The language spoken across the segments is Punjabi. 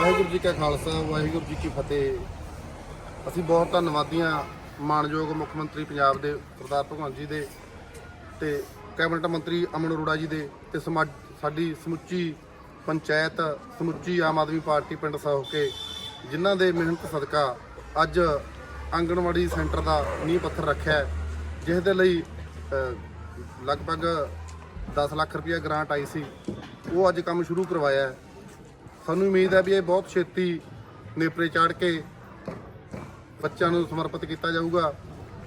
ਵਾਹਿਗੁਰੂ ਜੀ ਕਾ ਖਾਲਸਾ, ਵਾਹਿਗੁਰੂ ਜੀ ਕੀ ਫਤਿਹ। ਅਸੀਂ ਬਹੁਤ ਧੰਨਵਾਦੀਆਂ ਮਾਨਯੋਗ ਮੁੱਖ ਮੰਤਰੀ ਪੰਜਾਬ ਦੇ ਸਰਦਾਰ ਭਗਵੰਤ ਜੀ ਦੇ ਤੇ ਕੈਬਨਿਟ ਮੰਤਰੀ ਅਮਨ ਅਰੋੜਾ ਜੀ ਦੇ ਤੇ ਸਮਾਜ, ਸਾਡੀ ਸਮੁੱਚੀ ਪੰਚਾਇਤ, ਸਮੁੱਚੀ ਆਮ ਆਦਮੀ ਪਾਰਟੀ ਪਿੰਡ ਸਹੋਕੇ, ਜਿਨ੍ਹਾਂ ਦੇ ਮਿਹਨਤ ਸਦਕਾ ਅੱਜ ਆਂਗਣਵਾੜੀ ਸੈਂਟਰ ਦਾ ਨੀਂਹ ਪੱਥਰ ਰੱਖਿਆ ਜਿਸ ਦੇ ਲਈ ਲਗਭਗ 10 ਲੱਖ ਰੁਪਏ ਗ੍ਰਾਂਟ ਆਈ ਸੀ। ਉਹ ਅੱਜ ਕੰਮ ਸ਼ੁਰੂ ਕਰਵਾਇਆ ਸਾਨੂੰ ਉਮੀਦ ਹੈ ਵੀ ਇਹ ਬਹੁਤ ਛੇਤੀ ਨੇਪਰੇ ਚਾੜ ਕੇ ਬੱਚਿਆਂ ਨੂੰ ਸਮਰਪਿਤ ਕੀਤਾ ਜਾਊਗਾ।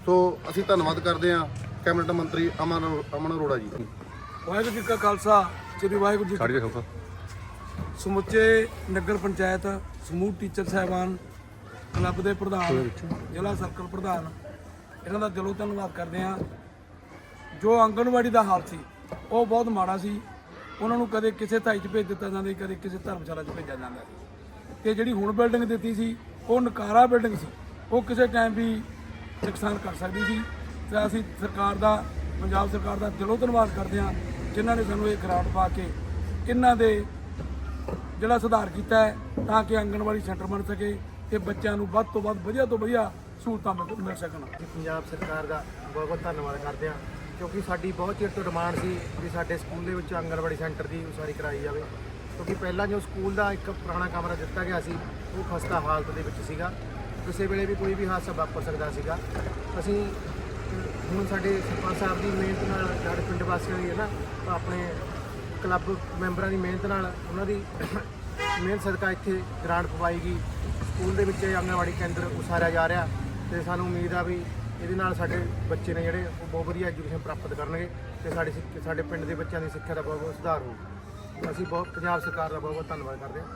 ਸੋ ਅਸੀਂ ਧੰਨਵਾਦ ਕਰਦੇ ਹਾਂ ਕੈਬਨਿਟ ਮੰਤਰੀ ਅਮਨ ਅਮਨ ਅਰੋੜਾ ਜੀ। ਵਾਹਿਗੁਰੂ ਜੀ ਕਾ ਖਾਲਸਾ ਸ੍ਰੀ ਵਾਹਿਗੁਰੂ ਜੀ ਜਾ ਖਾਲਸਾ ਸਮੁੱਚੇ ਨਗਰ ਪੰਚਾਇਤ ਸਮੂਹ ਟੀਚਰ ਸਾਹਿਬਾਨ ਕਲੱਬ ਦੇ ਪ੍ਰਧਾਨ ਜ਼ਿਲ੍ਹਾ ਸਰਕਲ ਪ੍ਰਧਾਨ ਇਹਨਾਂ ਦਾ ਦਿਲੋਂ ਧੰਨਵਾਦ ਕਰਦੇ ਹਾਂ। ਜੋ ਆਂਗਣਵਾੜੀ ਦਾ ਹਾਲ ਸੀ ਉਹ ਬਹੁਤ ਮਾੜਾ ਸੀ। ਉਹਨਾਂ ਨੂੰ ਕਦੇ ਕਿਸੇ ਥਾਈ 'ਚ ਭੇਜ ਦਿੱਤਾ ਜਾਂਦਾ ਸੀ, ਕਦੇ ਕਿਸੇ ਧਰਮਸ਼ਾਲਾ 'ਚ ਭੇਜਿਆ ਜਾਂਦਾ ਸੀ। ਤੇ ਜਿਹੜੀ ਹੁਣ ਬਿਲਡਿੰਗ ਦਿੱਤੀ ਸੀ, ਉਹ ਨਕਾਰਾ ਬਿਲਡਿੰਗ ਸੀ। ਉਹ ਕਿਸੇ ਟਾਈਮ ਵੀ ਨੁਕਸਾਨ ਕਰ ਸਕਦੀ ਸੀ। ਤੇ ਅਸੀਂ ਸਰਕਾਰ ਦਾ, ਪੰਜਾਬ ਸਰਕਾਰ ਦਾ ਦਿਲੋਂ ਧੰਨਵਾਦ ਕਰਦੇ ਹਾਂ, ਜਿਨ੍ਹਾਂ ਨੇ ਸਾਨੂੰ ਇਹ ਗ੍ਰਾਂਟ ਪਾ ਕੇ ਇਹਨਾਂ ਦੇ ਜਿਹੜਾ ਸੁਧਾਰ ਕੀਤਾ ਹੈ, ਤਾਂ ਕਿ ਆਂਗਣਵਾੜੀ ਸੈਂਟਰ ਬਣ ਸਕੇ ਤੇ ਬੱਚਿਆਂ ਨੂੰ ਵੱਧ ਤੋਂ ਵੱਧ ਵਧੀਆ ਤੋਂ ਵਧੀਆ ਸਹੂਲਤਾਂ ਮਿਲ ਮਿਲ ਸਕਣ। ਪੰਜਾਬ ਸਰਕਾਰ ਦਾ ਬਹੁਤ ਬਹੁਤ ਧੰਨਵਾਦ ਕਰਦੇ ਹਾਂ। ਕਿਉਂਕਿ ਸਾਡੀ ਬਹੁਤ ਚਿਰ ਤੋਂ ਡਿਮਾਂਡ ਸੀ ਵੀ ਸਾਡੇ ਸਕੂਲ ਦੇ ਵਿੱਚ ਆਂਗਣਵਾੜੀ ਸੈਂਟਰ ਦੀ ਉਸਾਰੀ ਕਰਾਈ ਜਾਵੇ। ਕਿਉਂਕਿ ਪਹਿਲਾਂ ਜੋ ਸਕੂਲ ਦਾ ਇੱਕ ਪੁਰਾਣਾ ਕਮਰਾ ਦਿੱਤਾ ਗਿਆ ਸੀ, ਉਹ ਖਸਤਾ ਹਾਲਤ ਦੇ ਵਿੱਚ ਸੀਗਾ। ਕਿਸੇ ਵੇਲੇ ਵੀ ਕੋਈ ਵੀ ਹਾਦਸਾ ਵਾਪਰ ਸਕਦਾ ਸੀਗਾ। ਅਸੀਂ, ਹੁਣ ਸਾਡੇ ਸਰਪੰਚ ਸਾਹਿਬ ਦੀ ਮਿਹਨਤ ਨਾਲ, ਸਾਡੇ ਪਿੰਡ ਵਾਸੀਆਂ ਦੀ ਹੈ ਨਾ ਆਪਣੇ ਕਲੱਬ ਮੈਂਬਰਾਂ ਦੀ ਮਿਹਨਤ ਨਾਲ ਉਹਨਾਂ ਦੀ ਮਿਹਨਤ ਸਦਕਾ ਇੱਥੇ ਗ੍ਰਾਂਟ ਪਵਾਈ ਗਈ। ਸਕੂਲ ਦੇ ਵਿੱਚ ਇਹ ਆਂਗਣਵਾੜੀ ਕੇਂਦਰ ਉਸਾਰਿਆ ਜਾ ਰਿਹਾ ਤੇ ਸਾਨੂੰ ਉਮੀਦ ਆ ਵੀ ਇਹਦੇ ਨਾਲ ਸਾਡੇ ਬੱਚੇ ਨੇ ਜਿਹੜੇ, ਉਹ ਬਹੁਤ ਵਧੀਆ ਐਜੂਕੇਸ਼ਨ ਪ੍ਰਾਪਤ ਕਰਨਗੇ ਤੇ ਸਾਡੇ ਸਿੱਖ- ਸਾਡੇ ਪਿੰਡ ਦੇ ਬੱਚਿਆਂ ਦੀ ਸਿੱਖਿਆ ਦਾ ਬਹੁਤ ਬਹੁਤ ਸੁਧਾਰ ਹੋਊਗਾ ਅਸੀਂ ਬਹੁਤ ਪੰਜਾਬ ਸਰਕਾਰ ਦਾ ਬਹੁਤ ਬਹੁਤ ਧੰਨਵਾਦ ਕਰਦੇ ਹਾਂ।